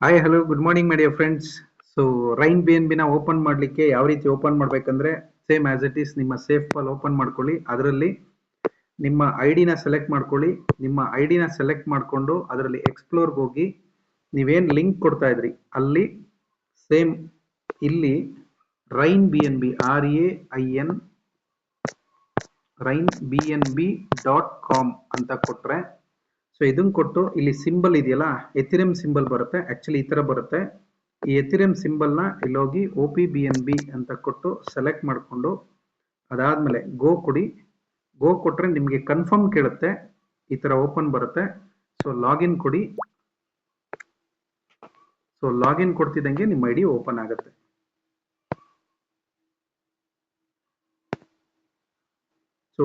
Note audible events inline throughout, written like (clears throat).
Hi hello good morning my dear friends so Rain B N ಬಿನ open ಮಾಡಲಿಕ್ಕೆ ಯಾವ ರೀತಿ open ಮಾಡಬೇಕಂದ್ರೆ same as it is ನಿಮ್ಮ SafePal open ಮಾಡ್ಕೊಳ್ಳಿ. ಅದರಲ್ಲಿ ನಿಮ್ಮ ಐ ಡಿನ ಸೆಲೆಕ್ಟ್ ಮಾಡ್ಕೊಳ್ಳಿ. ನಿಮ್ಮ ಐ ಡಿನ ಸೆಲೆಕ್ಟ್ ಮಾಡಿಕೊಂಡು ಅದರಲ್ಲಿ ಎಕ್ಸ್ಪ್ಲೋರ್ಗೆ ಹೋಗಿ ನೀವೇನು ಲಿಂಕ್ ಕೊಡ್ತಾ ಇದ್ರಿ? ಅಲ್ಲಿ ಸೇಮ್ ಇಲ್ಲಿ Rain B N B R A I N Rain B N B dot com ಅಂತ ಕೊಟ್ರೆ ಸೊ ಇದನ್ನ ಕೊಟ್ಟು ಇಲ್ಲಿ ಸಿಂಬಲ್ ಇದೆಯಲ್ಲ ಎಥಿರಿಯಂ ಸಿಂಬಲ್ ಬರುತ್ತೆ. ಆಕ್ಚುಲಿ ಈ ತರ ಬರುತ್ತೆ. ಈ ಎಥಿರಿಯಂ ಸಿಂಬಲ್ನ ಇಲ್ಲೋಗಿ O P B N B ಅಂತ ಕೊಟ್ಟು ಸೆಲೆಕ್ಟ್ ಮಾಡಿಕೊಂಡು, ಅದಾದ್ಮೇಲೆ ಗೋ ಕೊಡಿ. ಗೋ ಕೊಟ್ರೆ ನಿಮಗೆ ಕನ್ಫರ್ಮ್ ಕೇಳುತ್ತೆ. ಈ ತರ ಓಪನ್ ಬರುತ್ತೆ. ಸೊ ಲಾಗಿನ್ ಕೊಡಿ. ಸೊ ಲಾಗಿನ್ ಕೊಡ್ತಿದ್ದಂಗೆ ನಿಮ್ಮ ಐ ಡಿ ಓಪನ್ ಆಗುತ್ತೆ. ಸೊ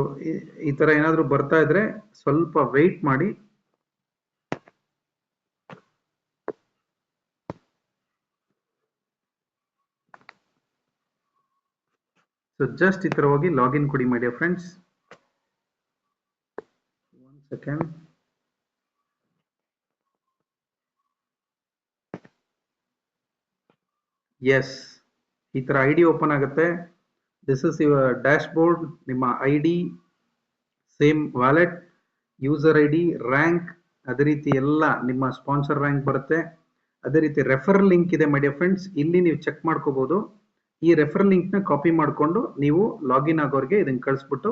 ಈ ತರ ಏನಾದರೂ ಬರ್ತಾ ಇದ್ರೆ ಸ್ವಲ್ಪ ವೆಯ್ಟ್ ಮಾಡಿ. ಸೊ ಜಸ್ಟ್ ಈ ತರ ಹೋಗಿ ಲಾಗಿನ್ ಕೊಡಿ my dear friends one second yes ಈ ತರ ಐ ಡಿ ಓಪನ್ ಆಗುತ್ತೆ. This is your dashboard ನಿಮ್ಮ I D same wallet user I D rank ಅದೇ ರೀತಿ ಎಲ್ಲ ನಿಮ್ಮ ಸ್ಪಾನ್ಸರ್ ರ್ಯಾಂಕ್ ಬರುತ್ತೆ. ಅದೇ ರೀತಿ ರೆಫರ್ ಲಿಂಕ್ ಇದೆ ಮೈ ಡಿಯರ್ ಫ್ರೆಂಡ್ಸ್ ಇಲ್ಲಿ ನೀವು ಚೆಕ್ ಮಾಡ್ಕೋಬಹುದು ಈ ರೆಫರ್ ಲಿಂಕ್ನ ಕಾಪಿ ಮಾಡಿಕೊಂಡು ನೀವು ಲಾಗಿನ್ ಆಗೋರಿಗೆ ಇದನ್ನ ಕಳಿಸ್ಬಿಟ್ಟು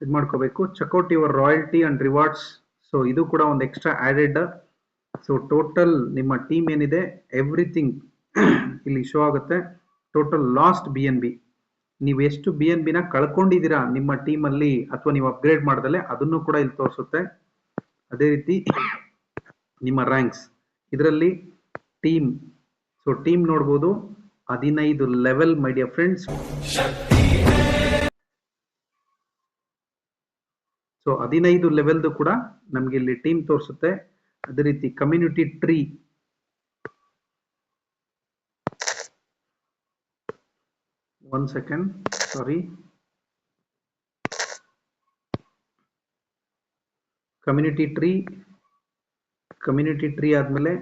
ಇದು ಮಾಡ್ಕೋಬೇಕು. Check out your royalty and rewards so ಇದು ಕೂಡ ಒಂದು ಎಕ್ಸ್ಟ್ರಾ ಆಡೆಡ್ ಸೊ ಟೋಟಲ್ ನಿಮ್ಮ ಟೀಮ್ ಏನಿದೆ ಎವ್ರಿಥಿಂಗ್ (clears throat) ಇಲ್ಲಿ ಶೋ ಆಗುತ್ತೆ. Total last B N B ನೀವು ಎಷ್ಟು ಬಿ ಎನ್ ಬಿನ ಕಳ್ಕೊಂಡಿದ್ದೀರಾ ನಿಮ್ಮ ಟೀಮಲ್ಲಿ ಅಥವಾ ನೀವು ಅಪ್ಗ್ರೇಡ್ ಮಾಡ್ದಲೆ ಅದನ್ನು ಕೂಡ ಇಲ್ಲಿ ತೋರಿಸುತ್ತೆ. ಅದೇ ರೀತಿ ನಿಮ್ಮ ರ್ಯಾಂಕ್ಸ್ ಇದರಲ್ಲಿ ಟೀಮ್ ಸೊ ಟೀಮ್ ನೋಡ್ಬೋದು. ಹದಿನೈದು level my dear friends so ಹದಿನೈದು ಲೆವೆಲ್ದು ಕೂಡ ನಮ್ಗೆ ಇಲ್ಲಿ ಟೀಮ್ ತೋರಿಸುತ್ತೆ. ಅದೇ ರೀತಿ community tree one second sorry community tree community tree ಆದಮೇಲೆ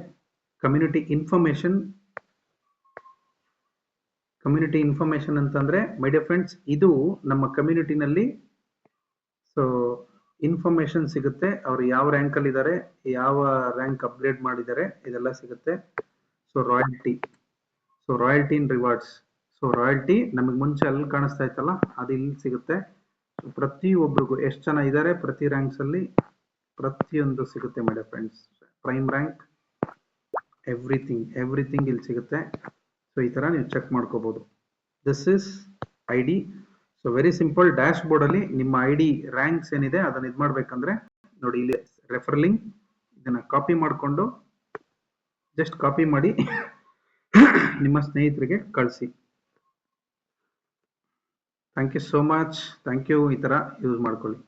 ಕಮ್ಯುನಿಟಿ ಇನ್ಫಾರ್ಮೇಶನ್ ಕಮ್ಯುನಿಟಿ ಇನ್ಫಾರ್ಮೇಶನ್ ಅಂತಂದ್ರೆ ಮೈ ಫ್ರೆಂಡ್ಸ್ ಇದು ನಮ್ಮ ಕಮ್ಯುನಿಟಿನಲ್ಲಿ ಸೊ ಇನ್ಫಾರ್ಮೇಶನ್ ಸಿಗುತ್ತೆ. ಅವ್ರು ಯಾವ ರ್ಯಾಂಕ್ ಅಲ್ಲಿ ಇದ್ದಾರೆ ಯಾವ ರ್ಯಾಂಕ್ ಅಪ್ಗ್ರೇಡ್ ಮಾಡಿದ್ದಾರೆ ಇದೆಲ್ಲ ಸಿಗುತ್ತೆ. So royalty so royalty in rewards so royalty ನಮಗೆ ಮುಂಚೆ ಅಲ್ಲಿ ಕಾಣಿಸ್ತಾ ಇತ್ತಲ್ಲ, ಅದು ಇಲ್ಲಿ ಸಿಗುತ್ತೆ. ಪ್ರತಿ ಒಬ್ಬರಿಗೂ ಎಷ್ಟು ಜನ ಇದ್ದಾರೆ ಪ್ರತಿ ರ್ಯಾಂಕ್ಸ್ ಅಲ್ಲಿ, ಪ್ರತಿಯೊಂದು ಸಿಗುತ್ತೆ my dear friends prime rank everything everything ಇಲ್ಲಿ ಸಿಗುತ್ತೆ. ಸೊ ಈ ತರ ನೀವು ಚೆಕ್ ಮಾಡ್ಕೋಬಹುದು this is I D so very simple dashboard ಅಲ್ಲಿ ನಿಮ್ಮ ಐ ಡಿ ರ್ಯಾಂಕ್ಸ್ ಏನಿದೆ, ಅದನ್ನ ಇದು ಮಾಡ್ಬೇಕಂದ್ರೆ, ನೋಡಿ ಇಲ್ಲಿ ರೆಫರ್ ಲಿಂಕ್ ಇದನ್ನ ಕಾಪಿ ಮಾಡಿಕೊಂಡು ಜಸ್ಟ್ ಕಾಪಿ ಮಾಡಿ, ನಿಮ್ಮ ಸ್ನೇಹಿತರಿಗೆ ಕಳಿಸಿ. Thank you so much thank you ಈ ಥರ ಯೂಸ್ ಮಾಡ್ಕೊಳ್ಳಿ.